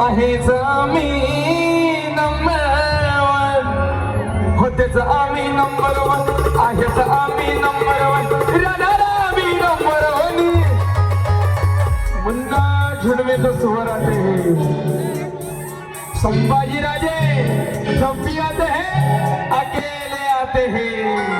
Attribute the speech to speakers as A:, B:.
A: आहेच आम्ही number one होतेच आम्ही नंबर वन. आहेच आम्ही नंबर वन. आम्ही नंबर वन. मुन्ना झुडवे तो सुवराते संभाजी राजे जब भी आते हैं अकेले आते हैं